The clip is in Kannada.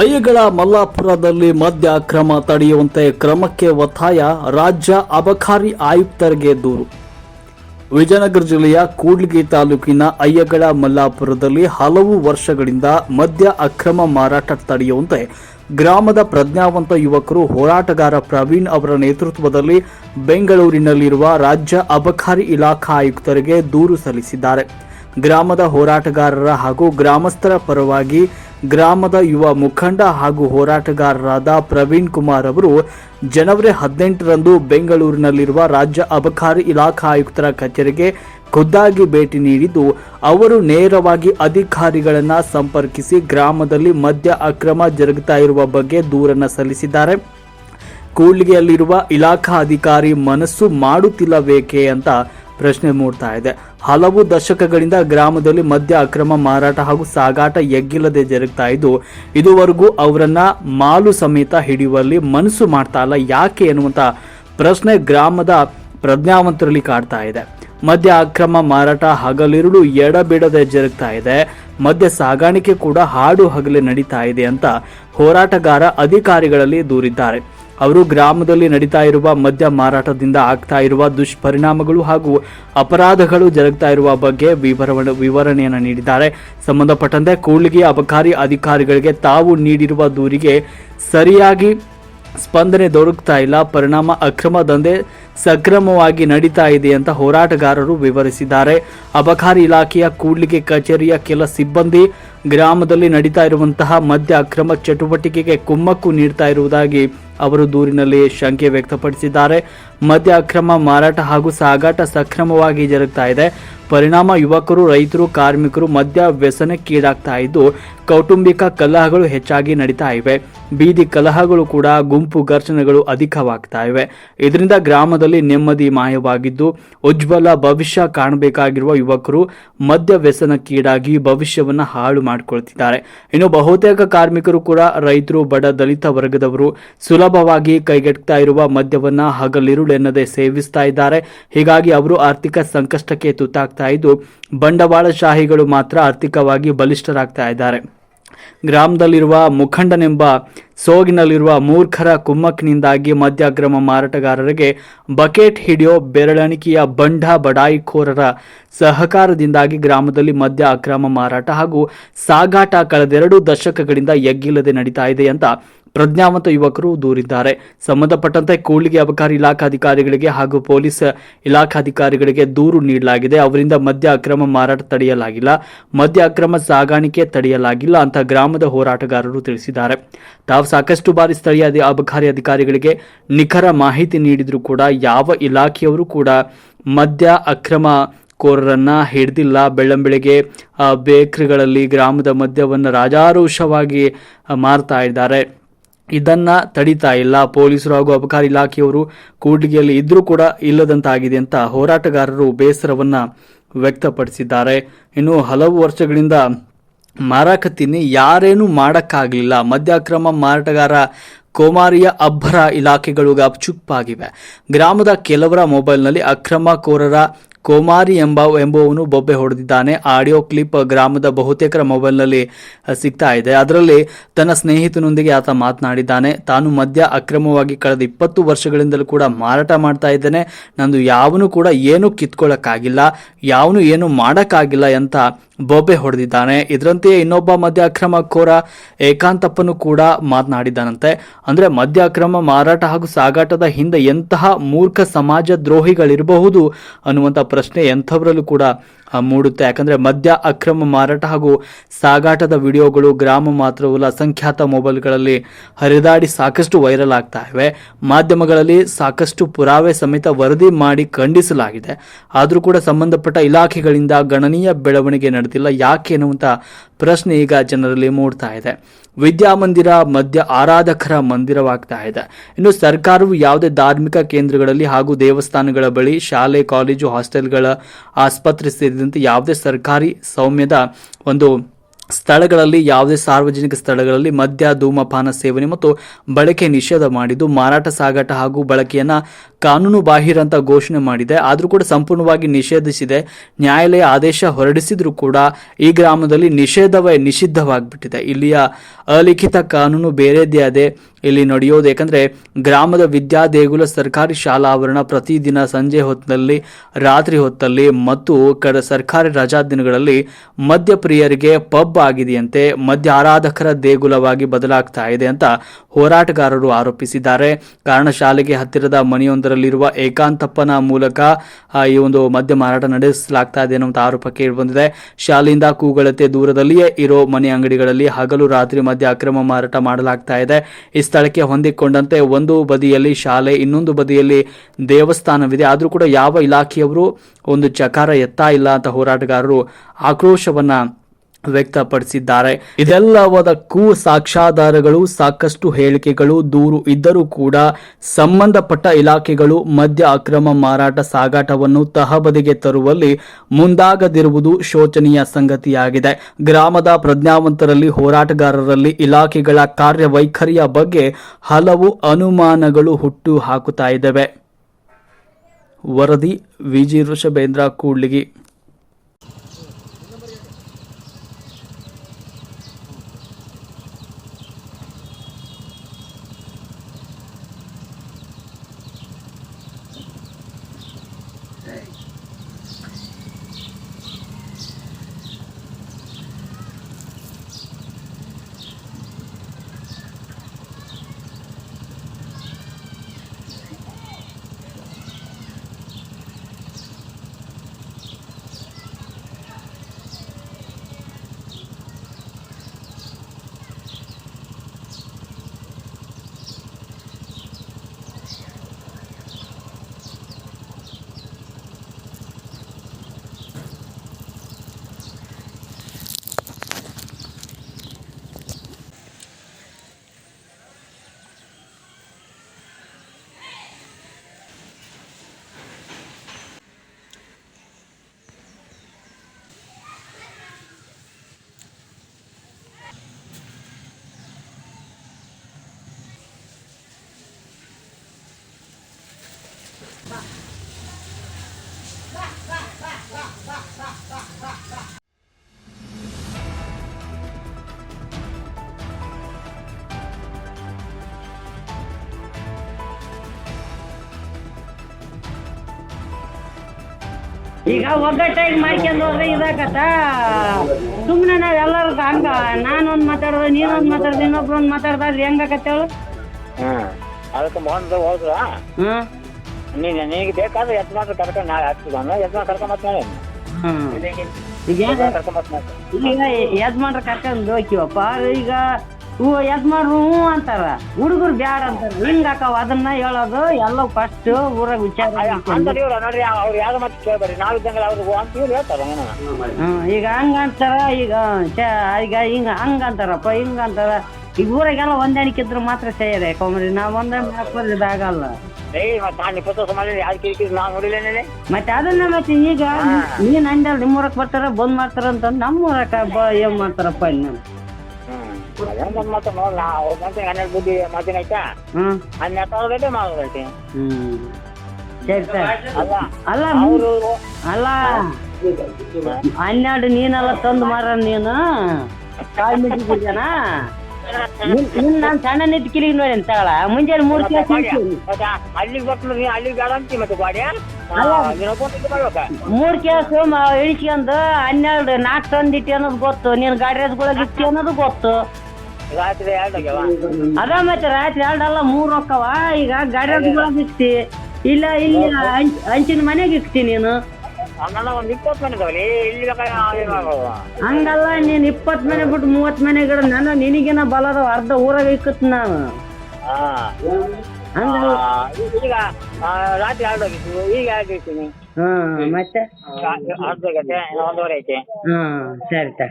ಅಯ್ಯಗಳ ಮಲ್ಲಾಪುರದಲ್ಲಿ ಮದ್ಯ ಅಕ್ರಮ ತಡೆಯುವಂತೆ ಕ್ರಮಕ್ಕೆ ಒತ್ತಾಯ ರಾಜ್ಯ ಅಬಕಾರಿ ಆಯುಕ್ತರಿಗೆ ದೂರು. ವಿಜಯನಗರ ಜಿಲ್ಲೆಯ ಕೂಡ್ಲಿಗಿ ತಾಲೂಕಿನ ಅಯ್ಯಗಳ ಮಲ್ಲಾಪುರದಲ್ಲಿ ಹಲವು ವರ್ಷಗಳಿಂದ ಮದ್ಯ ಅಕ್ರಮ ಮಾರಾಟ ತಡೆಯುವಂತೆ ಗ್ರಾಮದ ಪ್ರಜ್ಞಾವಂತ ಯುವಕರು ಹೋರಾಟಗಾರ ಪ್ರವೀಣ್ ಅವರ ನೇತೃತ್ವದಲ್ಲಿ ಬೆಂಗಳೂರಿನಲ್ಲಿರುವ ರಾಜ್ಯ ಅಬಕಾರಿ ಇಲಾಖಾ ಆಯುಕ್ತರಿಗೆ ದೂರು ಸಲ್ಲಿಸಿದ್ದಾರೆ. ಗ್ರಾಮದ ಹೋರಾಟಗಾರರ ಹಾಗೂ ಗ್ರಾಮಸ್ಥರ ಪರವಾಗಿ ಗ್ರಾಮದ ಯುವ ಮುಖಂಡ ಹಾಗೂ ಹೋರಾಟಗಾರರಾದ ಪ್ರವೀಣ್ ಕುಮಾರ್ ಅವರು ಜನವರಿ ಹದಿನೆಂಟರಂದು ಬೆಂಗಳೂರಿನಲ್ಲಿರುವ ರಾಜ್ಯ ಅಬಕಾರಿ ಇಲಾಖಾ ಆಯುಕ್ತರ ಕಚೇರಿಗೆ ಖುದ್ದಾಗಿ ಭೇಟಿ ನೀಡಿದ್ದು, ಅವರು ನೇರವಾಗಿ ಅಧಿಕಾರಿಗಳನ್ನು ಸಂಪರ್ಕಿಸಿ ಗ್ರಾಮದಲ್ಲಿ ಮದ್ಯ ಅಕ್ರಮ ಜರುಗುತ್ತಾ ಇರುವ ಬಗ್ಗೆ ದೂರನ್ನು ಸಲ್ಲಿಸಿದ್ದಾರೆ. ಕೂಡ್ಲಿಗೆಯಲ್ಲಿರುವ ಇಲಾಖಾ ಅಧಿಕಾರಿ ಮನಸ್ಸು ಮಾಡುತ್ತಿಲ್ಲಬೇಕೆ ಅಂತ ಪ್ರಶ್ನೆ ಮೂಡ್ತಾ ಇದೆ. ಹಲವು ದಶಕಗಳಿಂದ ಗ್ರಾಮದಲ್ಲಿ ಮದ್ಯ ಅಕ್ರಮ ಮಾರಾಟ ಹಾಗೂ ಸಾಗಾಟ ಎಗ್ಗಿಲ್ಲದೆ ಜರುಗ್ತಾ ಇದ್ದು, ಇದುವರೆಗೂ ಅವರನ್ನ ಮಾಲು ಸಮೇತ ಹಿಡಿಯುವಲ್ಲಿ ಮನಸ್ಸು ಮಾಡ್ತಾ ಇಲ್ಲ. ಯಾಕೆ ಎನ್ನುವಂತ ಪ್ರಶ್ನೆ ಗ್ರಾಮದ ಪ್ರಜ್ಞಾವಂತರಲ್ಲಿ ಕಾಡ್ತಾ ಇದೆ. ಮದ್ಯ ಅಕ್ರಮ ಮಾರಾಟ ಹಗಲಿರುಳು ಎಡಬಿಡದೆ ಜರುಗ್ತಾ ಇದೆ. ಮದ್ಯ ಸಾಗಾಣಿಕೆ ಕೂಡ ಹಾಡು ಹಗಲೇ ನಡೀತಾ ಇದೆ ಅಂತ ಹೋರಾಟಗಾರ ಅಧಿಕಾರಿಗಳಲ್ಲಿ ದೂರಿದ್ದಾರೆ. ಅವರು ಗ್ರಾಮದಲ್ಲಿ ನಡೀತಾ ಇರುವ ಮದ್ಯ ಮಾರಾಟದಿಂದ ಆಗ್ತಾ ಇರುವ ದುಷ್ಪರಿಣಾಮಗಳು ಹಾಗೂ ಅಪರಾಧಗಳು ಜರುಗ್ತಾ ಇರುವ ಬಗ್ಗೆ ವಿವರಣ ವಿವರಣೆಯನ್ನು ನೀಡಿದ್ದಾರೆ. ಸಂಬಂಧಪಟ್ಟಂತೆ ಕೂಡ್ಲಿಗೆ ಅಬಕಾರಿ ಅಧಿಕಾರಿಗಳಿಗೆ ತಾವು ನೀಡಿರುವ ದೂರಿಗೆ ಸರಿಯಾಗಿ ಸ್ಪಂದನೆ ದೊರಕ್ತಾ ಇಲ್ಲ. ಪರಿಣಾಮ ಅಕ್ರಮ ದಂಧೆ ಸಕ್ರಮವಾಗಿ ನಡೀತಾ ಇದೆ ಅಂತ ಹೋರಾಟಗಾರರು ವಿವರಿಸಿದ್ದಾರೆ. ಅಬಕಾರಿ ಇಲಾಖೆಯ ಕೂಡ್ಲಿಗೆ ಕಚೇರಿಯ ಕೆಲ ಸಿಬ್ಬಂದಿ ಗ್ರಾಮದಲ್ಲಿ ನಡೀತಾ ಇರುವಂತಹ ಮದ್ಯ ಅಕ್ರಮ ಚಟುವಟಿಕೆಗೆ ಕುಮ್ಮಕ್ಕು ನೀಡ್ತಾ ಇರುವುದಾಗಿ ಅವರು ದೂರಿನಲ್ಲಿ ಶಂಕೆ ವ್ಯಕ್ತಪಡಿಸಿದ್ದಾರೆ. ಮದ್ಯ ಅಕ್ರಮ ಮಾರಾಟ ಹಾಗೂ ಸಾಗಾಟ ಸಕ್ರಮವಾಗಿ ಜರುಗ್ತಾ ಇದೆ. ಪರಿಣಾಮ ಯುವಕರು, ರೈತರು, ಕಾರ್ಮಿಕರು ಮದ್ಯ ವ್ಯಸನಕ್ಕೀಡಾಗ್ತಾ ಇದ್ದು, ಕೌಟುಂಬಿಕ ಕಲಹಗಳು ಹೆಚ್ಚಾಗಿ ನಡೀತಾ ಇವೆ. ಬೀದಿ ಕಲಹಗಳು ಕೂಡ ಗುಂಪು ಘರ್ಷಣೆಗಳು ಅಧಿಕವಾಗ್ತಾ ಇವೆ. ಇದರಿಂದ ಗ್ರಾಮದಲ್ಲಿ ನೆಮ್ಮದಿ ಮಾಯವಾಗಿದ್ದು ಉಜ್ವಲ ಭವಿಷ್ಯ ಕಾಣಬೇಕಾಗಿರುವ ಯುವಕರು ಮದ್ಯ ವ್ಯಸನಕ್ಕೀಡಾಗಿ ಭವಿಷ್ಯವನ್ನ ಹಾಳು ಮಾಡಿಕೊಳ್ತಿದ್ದಾರೆ. ಇನ್ನು ಬಹುತೇಕ ಕಾರ್ಮಿಕರು ಕೂಡ ರೈತರು, ಬಡ ದಲಿತ ವರ್ಗದವರು ಸುಲಭವಾಗಿ ಕೈಗೆಟ್ತಾ ಇರುವ ಮದ್ಯವನ್ನ ಹಗಲಿರುಳೆನ್ನದೆ ಸೇವಿಸ್ತಾ ಇದ್ದಾರೆ. ಹೀಗಾಗಿ ಅವರು ಆರ್ಥಿಕ ಸಂಕಷ್ಟಕ್ಕೆ ತುತ್ತಾಗ್ತಾ ಇದ್ದು ಬಂಡವಾಳಶಾಹಿಗಳು ಮಾತ್ರ ಆರ್ಥಿಕವಾಗಿ ಬಲಿಷ್ಠರಾಗ್ತಾ ಇದ್ದಾರೆ. ಗ್ರಾಮದಲ್ಲಿರುವ ಮುಖಂಡನೆಂಬ ಸೋಗಿನಲ್ಲಿರುವ ಮೂರ್ಖರ ಕುಮ್ಮಕ್ಕಿನಿಂದಾಗಿ ಮದ್ಯಾಕ್ರಮ ಮಾರಾಟಗಾರರಿಗೆ ಬಕೆಟ್ ಹಿಡಿಯೋ ಬೆರಳಣಿಕೆಯ ಬಂಡ ಬಡಾಯಿಖೋರರ ಸಹಕಾರದಿಂದಾಗಿ ಗ್ರಾಮದಲ್ಲಿ ಮದ್ಯ ಅಕ್ರಮ ಮಾರಾಟ ಹಾಗೂ ಸಾಗಾಟ ಕಳೆದೆರಡು ದಶಕಗಳಿಂದ ಎಗ್ಗಿಲ್ಲದೆ ನಡೀತಾ ಇದೆ ಅಂತ ಪ್ರಜ್ಞಾವಂತ ಯುವಕರು ದೂರಿದ್ದಾರೆ. ಸಂಬಂಧಪಟ್ಟಂತೆ ಕೂಡ್ಲಿಗೆ ಅಬಕಾರಿ ಇಲಾಖಾಧಿಕಾರಿಗಳಿಗೆ ಹಾಗೂ ಪೊಲೀಸ್ ಇಲಾಖಾಧಿಕಾರಿಗಳಿಗೆ ದೂರು ನೀಡಲಾಗಿದೆ. ಅವರಿಂದ ಮದ್ಯ ಅಕ್ರಮ ಮಾರಾಟ ತಡೆಯಲಾಗಿಲ್ಲ. ಮದ್ಯ ಅಕ್ರಮ ಸಾಗಾಣಿಕೆ ತಡೆಯಲಾಗಿಲ್ಲ ಅಂತ ಗ್ರಾಮದ ಹೋರಾಟಗಾರರು ತಿಳಿಸಿದ್ದಾರೆ. ತಾವು ಸಾಕಷ್ಟು ಬಾರಿ ಸ್ಥಳೀಯ ಅಬಕಾರಿ ಅಧಿಕಾರಿಗಳಿಗೆ ನಿಖರ ಮಾಹಿತಿ ನೀಡಿದರೂ ಕೂಡ ಯಾವ ಇಲಾಖೆಯವರು ಕೂಡ ಮದ್ಯ ಅಕ್ರಮ ಕೋರರನ್ನ ಹಿಡ್ದಿಲ್ಲ. ಬೆಳ್ಳಂಬೆಳಿಗ್ಗೆ ಬೇಕ್ರಿಗಳಲ್ಲಿ ಗ್ರಾಮದ ಮದ್ಯವನ್ನು ರಾಜಾರೋಷವಾಗಿ ಮಾರ್ತಾ ಇದ್ದಾರೆ. ಇದನ್ನ ತಡಿತಾ ಇಲ್ಲ. ಪೊಲೀಸರು ಹಾಗೂ ಅಬಕಾರಿ ಇಲಾಖೆಯವರು ಕೂಡ್ಲಿಗೆಯಲ್ಲಿ ಇದ್ರೂ ಕೂಡ ಇಲ್ಲದಂತಾಗಿದೆ ಅಂತ ಹೋರಾಟಗಾರರು ಬೇಸರವನ್ನ ವ್ಯಕ್ತಪಡಿಸಿದ್ದಾರೆ. ಇನ್ನು ಹಲವು ವರ್ಷಗಳಿಂದ ಮಾರಾಕತ್ತೀನಿ ಯಾರೇನು ಮಾಡೋಕ್ಕಾಗಲಿಲ್ಲ. ಮದ್ಯಾಕ್ರಮ ಮಾರಾಟಗಾರ ಕೋಮಾರಿಯ ಅಬ್ಬರ ಇಲಾಖೆಗಳು ಗಪ್ಚುಪ್ಪಾಗಿವೆ ಗ್ರಾಮದ ಕೆಲವರ ಮೊಬೈಲ್ನಲ್ಲಿ ಅಕ್ರಮ ಕೋರರ ಕೋಮಾರಿ ಎಂಬ ಎಂಬುವವನು ಬೊಬ್ಬೆ ಹೊಡೆದಿದ್ದಾನೆ. ಆಡಿಯೋ ಕ್ಲಿಪ್ ಗ್ರಾಮದ ಬಹುತೇಕರ ಮೊಬೈಲ್ನಲ್ಲಿ ಸಿಗ್ತಾ ಇದೆ. ಅದರಲ್ಲಿ ತನ್ನ ಸ್ನೇಹಿತನೊಂದಿಗೆ ಆತ ಮಾತನಾಡಿದ್ದಾನೆ. ತಾನು ಮದ್ಯ ಅಕ್ರಮವಾಗಿ ಕಳೆದ ಇಪ್ಪತ್ತು ವರ್ಷಗಳಿಂದಲೂ ಕೂಡ ಮಾರಾಟ ಮಾಡ್ತಾ ಇದ್ದೇನೆ. ನಂದು ಯಾವನು ಕೂಡ ಏನು ಕಿತ್ಕೊಳ್ಳೋಕ್ಕಾಗಿಲ್ಲ. ಯಾವನು ಏನು ಮಾಡೋಕ್ಕಾಗಿಲ್ಲ ಅಂತ ಬೊಬ್ಬೆ ಹೊಡೆದಿದ್ದಾನೆ. ಇದರಂತೆಯೇ ಇನ್ನೊಬ್ಬ ಮದ್ಯ ಅಕ್ರಮ ಕೋರ ಏಕಾಂತಪ್ಪನು ಕೂಡ ಮಾತನಾಡಿದ್ದಾನಂತೆ. ಅಂದ್ರೆ ಮದ್ಯ ಅಕ್ರಮ ಮಾರಾಟ ಹಾಗೂ ಸಾಗಾಟದ ಹಿಂದೆ ಎಂತಹ ಮೂರ್ಖ ಸಮಾಜ ದ್ರೋಹಿಗಳಿರಬಹುದು ಅನ್ನುವಂಥ ಪ್ರಶ್ನೆ ಎಂಥವರಲ್ಲೂ ಕೂಡ ಆ, ಮೂಡುತ್ತೆ. ಯಾಕಂದರೆ ಮದ್ಯ, ಅಕ್ರಮ ಮಾರಾಟ ಹಾಗೂ ಸಾಗಾಟದ ವಿಡಿಯೋಗಳು ಗ್ರಾಮ ಮಾತ್ರವಲ್ಲ, ಅಸಂಖ್ಯಾತ ಮೊಬೈಲ್ಗಳಲ್ಲಿ ಹರಿದಾಡಿ ಸಾಕಷ್ಟು ವೈರಲ್ ಆಗ್ತಾ ಇವೆ. ಮಾಧ್ಯಮಗಳಲ್ಲಿ ಸಾಕಷ್ಟು ಪುರಾವೆ ಸಮೇತ ವರದಿ ಮಾಡಿ ಖಂಡಿಸಲಾಗಿದೆ. ಆದರೂ ಕೂಡ ಸಂಬಂಧಪಟ್ಟ ಇಲಾಖೆಗಳಿಂದ ಗಣನೀಯ ಬೆಳವಣಿಗೆ ನಡೆದಿಲ್ಲ. ಯಾಕೆ ಎನ್ನುವಂಥ ಪ್ರಶ್ನೆ ಈಗ ಜನರಲ್ಲಿ ಮೂಡ್ತಾ ಇದೆ. ವಿದ್ಯಾಮಂದಿರ ಮಧ್ಯ ಆರಾಧಕರ ಮಂದಿರವಾಗ್ತಾ ಇದೆ. ಇನ್ನು ಸರ್ಕಾರವು ಯಾವುದೇ ಧಾರ್ಮಿಕ ಕೇಂದ್ರಗಳಲ್ಲಿ ಹಾಗೂ ದೇವಸ್ಥಾನಗಳ ಬಳಿ ಶಾಲೆ, ಕಾಲೇಜು, ಹಾಸ್ಟೆಲ್ಗಳ ಆಸ್ಪತ್ರೆ ಯಾವುದೇ ಸರ್ಕಾರಿ ಸೌಮ್ಯದ ಒಂದು ಸ್ಥಳಗಳಲ್ಲಿ, ಯಾವುದೇ ಸಾರ್ವಜನಿಕ ಸ್ಥಳಗಳಲ್ಲಿ ಮದ್ಯ, ಧೂಮಪಾನ ಸೇವನೆ ಮತ್ತು ಬಳಕೆ ನಿಷೇಧ ಮಾಡಿದ್ದು ಮಾರಾಟ ಸಾಗಾಟ ಹಾಗೂ ಬಳಕೆಯನ್ನ ಕಾನೂನು ಬಾಹಿರ ಅಂತ ಘೋಷಣೆ ಮಾಡಿದೆ. ಆದರೂ ಕೂಡ ಸಂಪೂರ್ಣವಾಗಿ ನಿಷೇಧಿಸಿದೆ. ನ್ಯಾಯಾಲಯ ಆದೇಶ ಹೊರಡಿಸಿದ್ರೂ ಕೂಡ ಈ ಗ್ರಾಮದಲ್ಲಿ ನಿಷೇಧವೇ ನಿಷಿದ್ಧವಾಗಿಬಿಟ್ಟಿದೆ. ಇಲ್ಲಿಯ ಅಲಿಖಿತ ಕಾನೂನು ಬೇರೆದೇ ಅದೇ ಇಲ್ಲಿ ನಡೆಯೋದು. ಯಾಕಂದ್ರೆ ಗ್ರಾಮದ ವಿದ್ಯಾ ದೇಗುಲ ಸರ್ಕಾರಿ ಶಾಲಾ ಆವರಣ ಪ್ರತಿದಿನ ಸಂಜೆ ಹೊತ್ತಿನಲ್ಲಿ ರಾತ್ರಿ ಹೊತ್ತಲ್ಲಿ ಮತ್ತು ಕಡ ಸರ್ಕಾರಿ ರಜಾ ದಿನಗಳಲ್ಲಿ ಮದ್ಯಪ್ರಿಯರಿಗೆ ಪಬ್ ಆಗಿದೆಯಂತೆ ಮದ್ಯ ಆರಾಧಕರ ದೇಗುಲವಾಗಿ ಬದಲಾಗ್ತಾ ಇದೆ ಅಂತ ಹೋರಾಟಗಾರರು ಆರೋಪಿಸಿದ್ದಾರೆ. ಕಾರಣ ಶಾಲೆಗೆ ಹತ್ತಿರದ ಮನೆಯೊಂದರಲ್ಲಿರುವ ಏಕಾಂತಪ್ಪನ ಮೂಲಕ ಈ ಒಂದು ಮದ್ಯ ಮಾರಾಟ ನಡೆಸಲಾಗ್ತಾ ಇದೆ ಅನ್ನುವಂಥ ಆರೋಪ ಕೇಳಿ ಬಂದಿದೆ ಶಾಲೆಯಿಂದ ಕೂಗಳತೆ ದೂರದಲ್ಲಿಯೇ ಇರೋ ಮನೆ ಅಂಗಡಿಗಳಲ್ಲಿ ಹಗಲು ರಾತ್ರಿ ಮದ್ಯ ಅಕ್ರಮ ಮಾರಾಟ ಮಾಡಲಾಗ್ತಾ ಇದೆ. ಈ ಸ್ಥಳಕ್ಕೆ ಹೊಂದಿಕೊಂಡಂತೆ ಒಂದು ಬದಿಯಲ್ಲಿ ಶಾಲೆ, ಇನ್ನೊಂದು ಬದಿಯಲ್ಲಿ ದೇವಸ್ಥಾನವಿದೆ. ಆದರೂ ಕೂಡ ಯಾವ ಇಲಾಖೆಯವರು ಒಂದು ಚಕಾರ ಎತ್ತಾ ಇಲ್ಲ ಅಂತ ಹೋರಾಟಗಾರರು ಆಕ್ರೋಶವನ್ನ ವ್ಯಕ್ತಪಡಿಸಿದ್ದಾರೆ. ಇದೆಲ್ಲವದಕ್ಕೂ ಸಾಕ್ಷ್ಯಾಧಾರಗಳು, ಸಾಕಷ್ಟು ಹೇಳಿಕೆಗಳು, ದೂರು ಇದ್ದರೂ ಕೂಡ ಸಂಬಂಧಪಟ್ಟ ಇಲಾಖೆಗಳು ಮದ್ಯ ಅಕ್ರಮ ಮಾರಾಟ ಸಾಗಾಟವನ್ನು ತಹಬದಿಗೆ ತರುವಲ್ಲಿ ಮುಂದಾಗದಿರುವುದು ಶೋಚನೀಯ ಸಂಗತಿಯಾಗಿದೆ. ಗ್ರಾಮದ ಪ್ರಜ್ಞಾವಂತರಲ್ಲಿ, ಹೋರಾಟಗಾರರಲ್ಲಿ ಇಲಾಖೆಗಳ ಕಾರ್ಯವೈಖರಿಯ ಬಗ್ಗೆ ಹಲವು ಅನುಮಾನಗಳು ಹುಟ್ಟು ಹಾಕುತ್ತಾ ಇದ್ದಾವೆ. ವರದಿ ವಿಜಿ ಋಷಭೇಂದ್ರ ಕೂಡ್ಲಿಗಿ. ಈಗ ಒಗ್ಗಟ್ಟಾಗಿ ಮಾಡ್ಕೊಂಡು ಹೋದ್ರೆ ಇದಾಗತ್ತ? ಸುಮ್ಮನೆ ನಾವು ಎಲ್ಲರೂ ಹಂಗ ನಾನೊಂದು ಮಾತಾಡೋದು ನೀನೊಂದು ಮಾತಾಡ್ದು ಇನ್ನೊಬ್ರು ಒಂದು ಮಾತಾಡ್ದಾದ್ರೆ ಹೆಂಗಾಗತ್ತೆ ಹೇಳು? ಹ್ಮ್ ಅದಕ್ಕೆ ಮೊಹನ್ದು ಹೋದ್ರ. ಹ್ಞೂ ನೀನು ನಿನಗೆ ಬೇಕಾದ್ರೆ ಯಜಮಾನ್ರು ಕರ್ಕೊಂಡು ನಾಳೆ ಹಚ್ಚಿದನು ಯಜಮಾನ್ ಕರ್ಕೊಂಡ್ ಬರ್ತಾನೆ ಬರ್ತಾನೆ ಈಗ ಯಜಮಾನ್ರ ಕರ್ಕೊಂಡು ಹೋಗ್ತೀವಪ್ಪ. ಈಗ ಹ್ಞೂ ಯಜಮಾನ್ರು ಹ್ಞೂ ಅಂತಾರ. ಹುಡುಗರು ಬ್ಯಾಡ ಅಂತಾರ. ಹಿಂಗ ಅಕ್ಕವ ಅದನ್ನ ಹೇಳೋದು ಎಲ್ಲ ಫಸ್ಟ್ ಊರಾಗ ವಿಚಾರ ಮಾಡ್ಕೊಂಡು. ಇವ್ರು ನೋಡ್ರಿ ಅವ್ರು ಯಾವ್ದು ಮತ್ತೆ ಕೇಳ್ಬೇಡಿ ನಾವು ಇದ್ದಂಗೆ ಅವ್ರಿಗೆ ಅಂತ ಇವ್ರು ಹೇಳ್ತಾರೆ ಹ್ಮ್, ಈಗ ಹಂಗ ಅಂತಾರ ಈಗ ಛೆ, ಈಗ ಹಿಂಗ ಹಂಗ ಅಂತಾರಪ್ಪ ಹಿಂಗ ಅಂತಾರ. ಈಗ ಊರಾಗೆಲ್ಲ ಹೊಂದಾಣಿಕೆ ಇದ್ರೆ ಮಾತ್ರ ಸೇರಿ ಯಾಕಂದ್ರೆ ನಾವು ಒಂದೇ ಮಾಡ್ಕೊಂಡ್ರಿ ಇದಾಗಲ್ಲ ಏಯ್ ಮತ್ತೆ ನಾನು ಇಪ್ಪತ್ತು ವರ್ಷ ಮಾಡಿ ಯಾರು ಕಿರಿಕಿರಿ ನಾವು ನೋಡಿಲ್ಲೇನೆ ಮತ್ತೆ ಅದನ್ನ ಮತ್ತೆ ಈಗ ನೀನ್ ಅಂದಲ್ ನಿಮ್ಮೂರಕ್ ಬರ್ತಾರ ಬಂದ್ ಮಾಡ್ತಾರ ಅಂತ ನಮ್ಮೂರಕ್ಕ ಬ ಏನ್ ಮಾಡ್ತಾರಪ್ಪ ಇನ್ನು ಹನ್ನೆರಡು ಬುದ್ಧಿ ಮಾತಿನ ಆಯ್ತಾ ಹ್ಮ್. ಹನ್ನೆರಡು ಸಾವಿರ ಮಾಡೋದೈತಿ ಹ್ಮ್. ಸರಿ ಸರಿ ಅಲ್ಲ ಅಲ್ಲ ಅವರು ಅಲ್ಲ ಹನ್ನೆರಡು ನೀನೆಲ್ಲ ತಂದು ಮಾರ ನೀನು. ಕಾಲ್ ನಿನ್ ನಾನ್ ಸಣ್ಣ ನಿಂತ ಕಿಲಿಗೆ ನೋಡಿ ಅಂತ ತಗೊಳ ಮುಂಜಾನೆ ಮೂರ್ ಕೆಲಸ ಅಲ್ಲಿಗೆ ಬರ್ತೀನಿ ನೀ ಅಲ್ಲಿಗೆ ಬೇಡ ಅಂತಿ ಮತ್ತೆ ಗಾಡಿ. ಮೂರ್ ಕೇಸು ಇಳಿಸ್ಕೊಂಡು ಹನ್ನೆರಡು ನಾಲ್ಕು ತಂದಿಟ್ಟಿ ಅನ್ನೋದು ಗೊತ್ತು. ನೀನ್ ಗಾಡಿ ರಸ್ಗೊಳಗೆ ಇಟ್ಟಿ ಅನ್ನೋದು ಗೊತ್ತು. ರಾತ್ರಿ ಎರಡು ಅದ ಮತ್ತೆ ರಾತ್ರಿ ಎರಡಲ್ಲ ಮೂರ್ ರೊಕ್ಕವ ಈಗ ಗಾಡಿ ರಸ್ಗೊಳಗೆ ಇಲ್ಲ ಇಲ್ಲ ಇಲ್ಲಿ ಹಂಚ್- ಹಂಚಿನ ಮನೆಗೆ ಇಕ್ತಿ ನೀನು. ಹಂಗಲ್ಲ ನೀನ್ ಇಪ್ಪತ್ ಮನೆ ಬಿಟ್ಟು ಮೂವತ್ ಮನೆ ಗಿಡ ನನ್ನ ನಿನಗಿನ ಬಲದ ಅರ್ಧ ಊರಾಗ ಇಕ್ಕತ್ ನಾನು. ಈಗ ರಾತ್ರಿ ಎರಡು ಈಗ ಹ್ಮ್ ಮತ್ತೆ? ಅರ್ಧ ಗಂಟೆ ಒಂದೂವರೆ ಐತೆ. ಹ್ಮ್ ಸರಿ ತ.